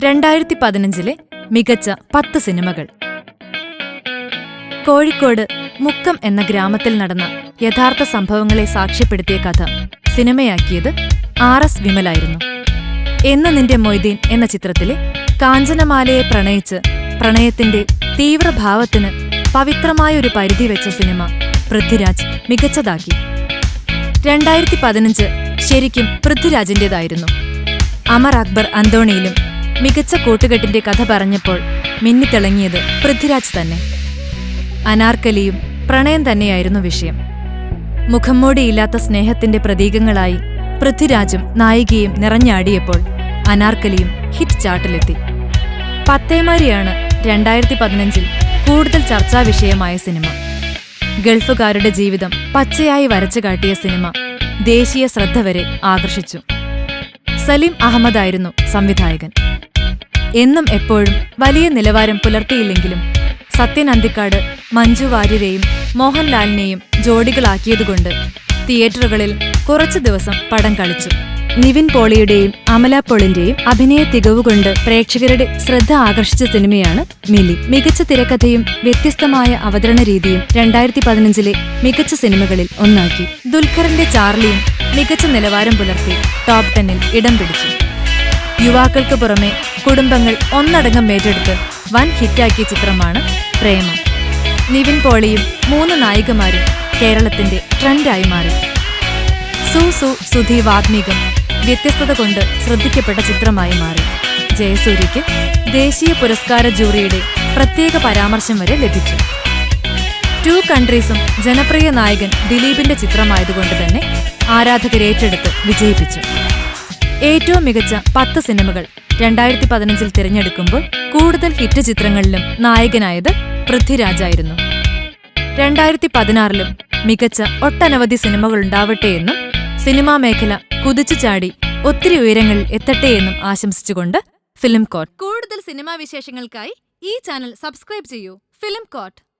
രണ്ടായിരത്തി പതിനഞ്ചിലെ മികച്ച പത്ത് സിനിമകൾ. കോഴിക്കോട് മുക്കം എന്ന ഗ്രാമത്തിൽ നടന്ന യഥാർത്ഥ സംഭവങ്ങളെ സാക്ഷ്യപ്പെടുത്തിയ കഥ സിനിമയാക്കിയത് ആർ എസ് വിമലായിരുന്നു. എന്ന് നിന്റെ മൊയ്തീൻ എന്ന ചിത്രത്തിലെ കാഞ്ചനമാലയെ പ്രണയിച്ച് പ്രണയത്തിന്റെ തീവ്രഭാവത്തിന് പവിത്രമായൊരു പരിധി വെച്ച സിനിമ പൃഥ്വിരാജ് മികച്ചതാക്കി. രണ്ടായിരത്തി പതിനഞ്ച് ശരിക്കും പൃഥ്വിരാജിന്റേതായിരുന്നു. അമർ അക്ബർ അന്തോണിയിലും മികച്ച കൂട്ടുകെട്ടിന്റെ കഥ പറഞ്ഞപ്പോൾ മിന്നിത്തിളങ്ങിയത് പൃഥ്വിരാജ് തന്നെ. അനാർക്കലിയും പ്രണയം തന്നെയായിരുന്നു വിഷയം. മുഖംമൂടിയില്ലാത്ത സ്നേഹത്തിന്റെ പ്രതീകങ്ങളായി പൃഥ്വിരാജും നായികയും നിറഞ്ഞാടിയപ്പോൾ അനാർക്കലിയും ഹിറ്റ് ചാർട്ടിലെത്തി. പത്തേമാരിയാണ് രണ്ടായിരത്തി പതിനഞ്ചിൽ കൂടുതൽ ചർച്ചാ വിഷയമായ സിനിമ. ഗൾഫുകാരുടെ ജീവിതം പച്ചയായി വരച്ചു കാട്ടിയ സിനിമ ദേശീയ ശ്രദ്ധ വരെ ആകർഷിച്ചു. സലീം അഹമ്മദായിരുന്നു സംവിധായകൻ. എന്നും എപ്പോഴും വലിയ നിലവാരം പുലർത്തിയില്ലെങ്കിലും സത്യൻ അന്തിക്കാട് മഞ്ജു വാര്യരെയും മോഹൻലാലിനെയും ജോഡികളാക്കിയതുകൊണ്ട് തിയേറ്ററുകളിൽ കുറച്ചു ദിവസം പടം കളിച്ചു. നിവിൻ പോളിയുടെയും അമല പോളിന്റെയും അഭിനയ തികവുകൊണ്ട് പ്രേക്ഷകരുടെ ശ്രദ്ധ ആകർഷിച്ച സിനിമയാണ് മിലി. മികച്ച തിരക്കഥയും വ്യത്യസ്തമായ അവതരണ രീതിയും രണ്ടായിരത്തി പതിനഞ്ചിലെ മികച്ച സിനിമകളിൽ ഒന്നാക്കി. ദുൽഖറിന്റെ ചാർലിയും മികച്ച നിലവാരം പുലർത്തി ടോപ് ടെന്നിൽ ഇടം പിടിച്ചു. യുവാക്കൾക്ക് പുറമെ കുടുംബങ്ങൾ ഒന്നടങ്കം ഏറ്റെടുത്ത് വൻ ഹിറ്റാക്കിയ ചിത്രമാണ് പ്രേമം. നിവിൻ പോളിയും മൂന്ന് നായികമാരും കേരളത്തിന്റെ ട്രെൻഡായി മാറി. സു സു സുധി വാത്മീകം വ്യത്യസ്തത കൊണ്ട് ശ്രദ്ധിക്കപ്പെട്ട ചിത്രമായി മാറി. ജയസൂര്യയ്ക്ക് ദേശീയ പുരസ്കാര ജൂറിയുടെ പ്രത്യേക പരാമർശം വരെ ലഭിച്ചു. ടു കൺട്രീസും ജനപ്രിയ നായകൻ ദിലീപിന്റെ ചിത്രമായതുകൊണ്ട് തന്നെ ആരാധകരേറ്റെടുത്ത് വിജയിപ്പിച്ചു. ഏറ്റവും മികച്ച പത്ത് സിനിമകൾ രണ്ടായിരത്തി പതിനഞ്ചിൽ തിരഞ്ഞെടുക്കുമ്പോൾ കൂടുതൽ ഹിറ്റ് ചിത്രങ്ങളിലും നായകനായത് പൃഥ്വിരാജായിരുന്നു. രണ്ടായിരത്തി പതിനാറിലും മികച്ച ഒട്ടനവധി സിനിമകൾ ഉണ്ടാവട്ടെ എന്നും സിനിമാ മേഖല കുതിച്ചു ചാടി ഒത്തിരി ഉയരങ്ങളിൽ എത്തട്ടെ എന്നും ആശംസിച്ചുകൊണ്ട് ഫിലിം കോട്ട്. കൂടുതൽ സിനിമാ വിശേഷങ്ങൾക്കായി ഈ ചാനൽ സബ്സ്ക്രൈബ് ചെയ്യൂ. Film coat.